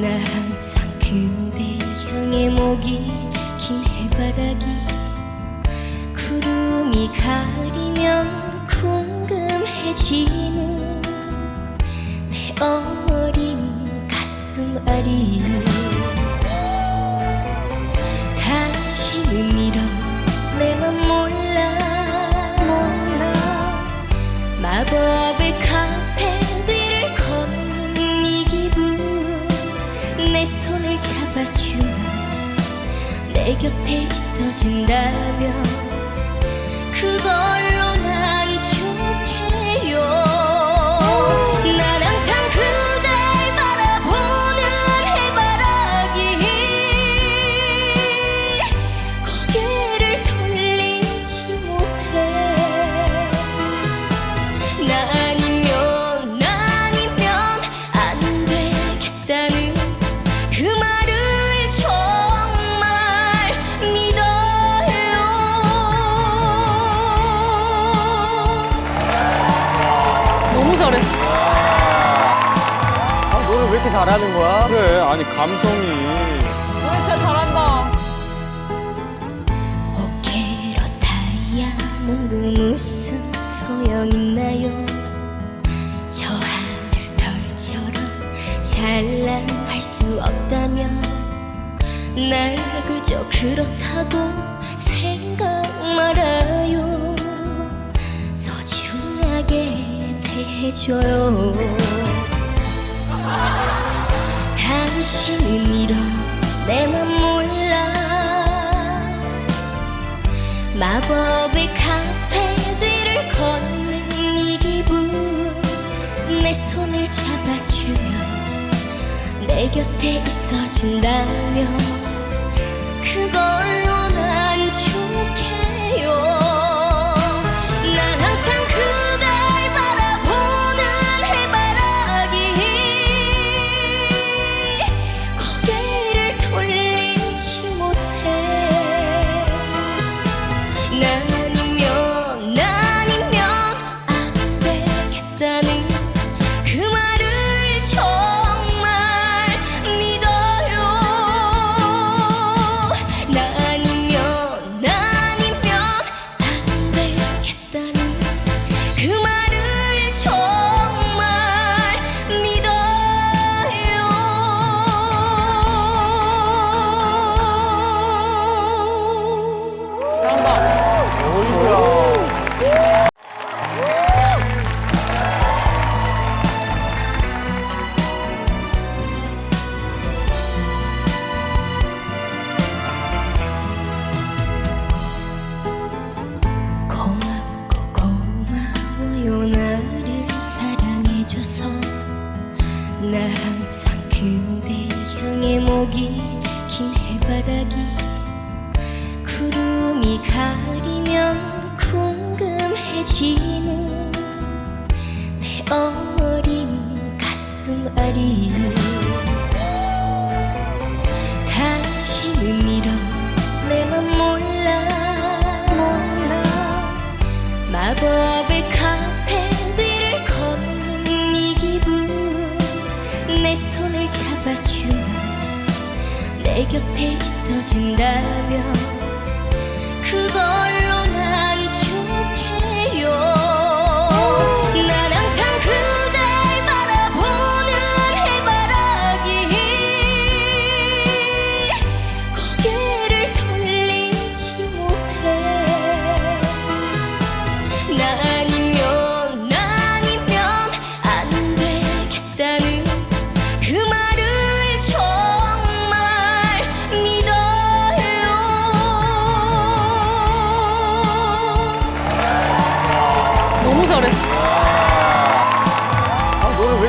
나 항상 그대 향해 목이 긴 해바닥이 구름이 가리면 궁금해지는 내 어린 가슴 아리 내 곁에 있어준다면 이렇게 잘하는 거야? 그래 아니 감성이 노래 진짜 잘한다. 어깨로 다이아몬드 무슨 소용있나요 저 하늘 별처럼 찬란할 수 없다면 날 그저 그렇다고 생각 말아요 소중하게 대해줘요 당신은 이런 내맘 몰라. 마법의 카페 뒤를 걷는 이 기분. 내 손을 잡아주면 내 곁에 있어준다면 궁금해지는 내 어린 가슴앓이 당신은 이런 내맘 몰라. 마법의 카페 뒤를 걷는 이 기분. 내 손을 잡아주면 내 곁에 있어준다면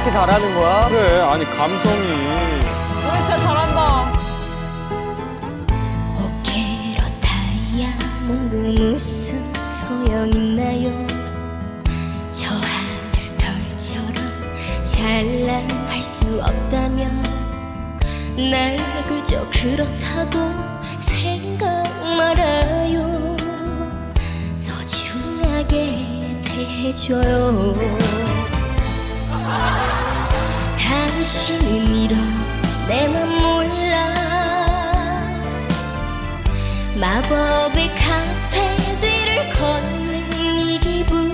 이렇게 잘하는 거야? 그래 아니 감성이 노래 진짜 잘한다. 어깨로 다이아몬드 무슨 소용있나요 저 하늘 별처럼 찬란할 수 없다면 날 그저 그렇다고 생각 말아요 소중하게 대해줘요 당신은 이런 내맘 몰라. 마법의 카페 뒤를 걷는 이 기분.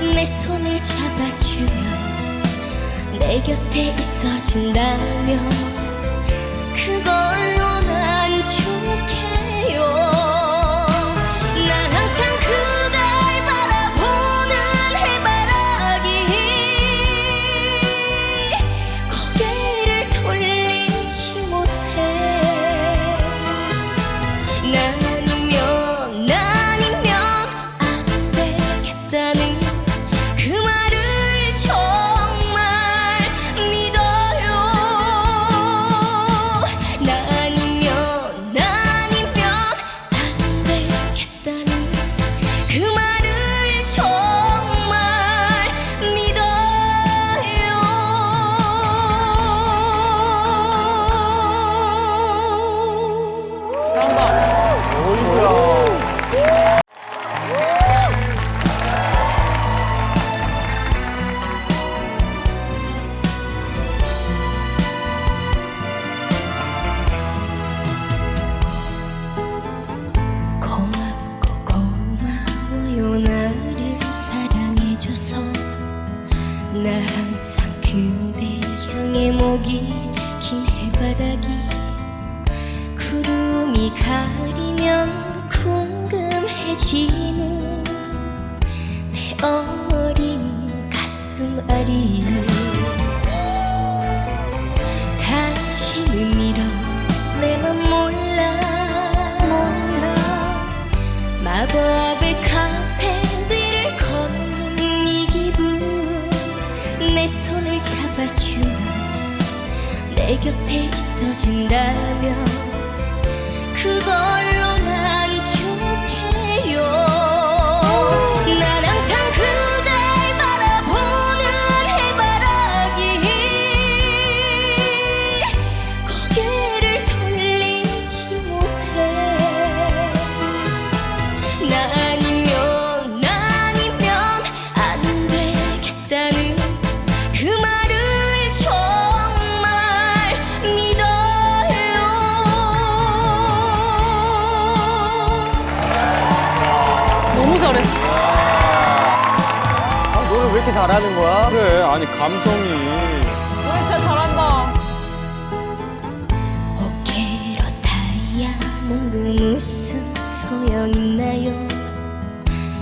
내내 손을 잡아주면 내 곁에 있어준다면 목이 긴 해바라기 구름이 가리면 궁금해지는 내 어린 가슴 아리 당신은 이런 내맘 몰라. 마법의 내 곁에 있어준다면 그걸로 이렇게 잘하는 거야? 그래 아니 감성이 노래 진짜 잘한다. 어깨로 다이아몬드 무슨 소용있나요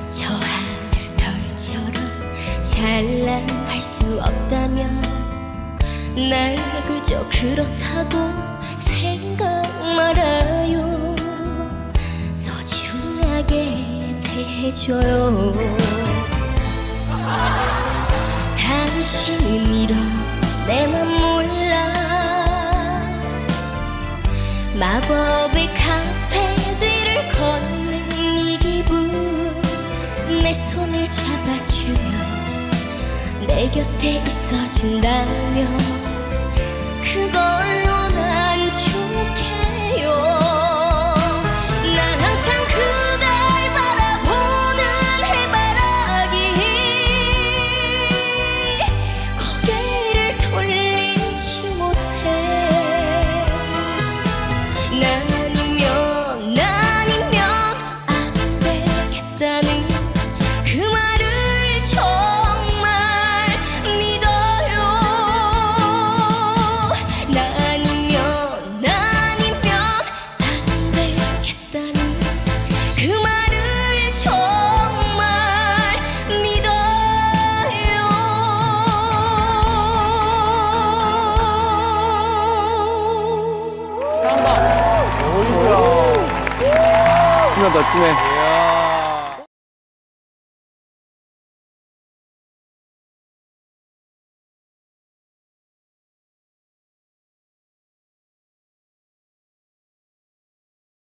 저 하늘 별처럼 찬란할 수 없다면 날 그저 그렇다고 생각 말아요 소중하게 대해줘요 당신은 이런 내맘 몰라. 마법의 카페 뒤를 걷는 이 기분. 내 손을 잡아주면 내 곁에 있어준다면 다치면 다치네.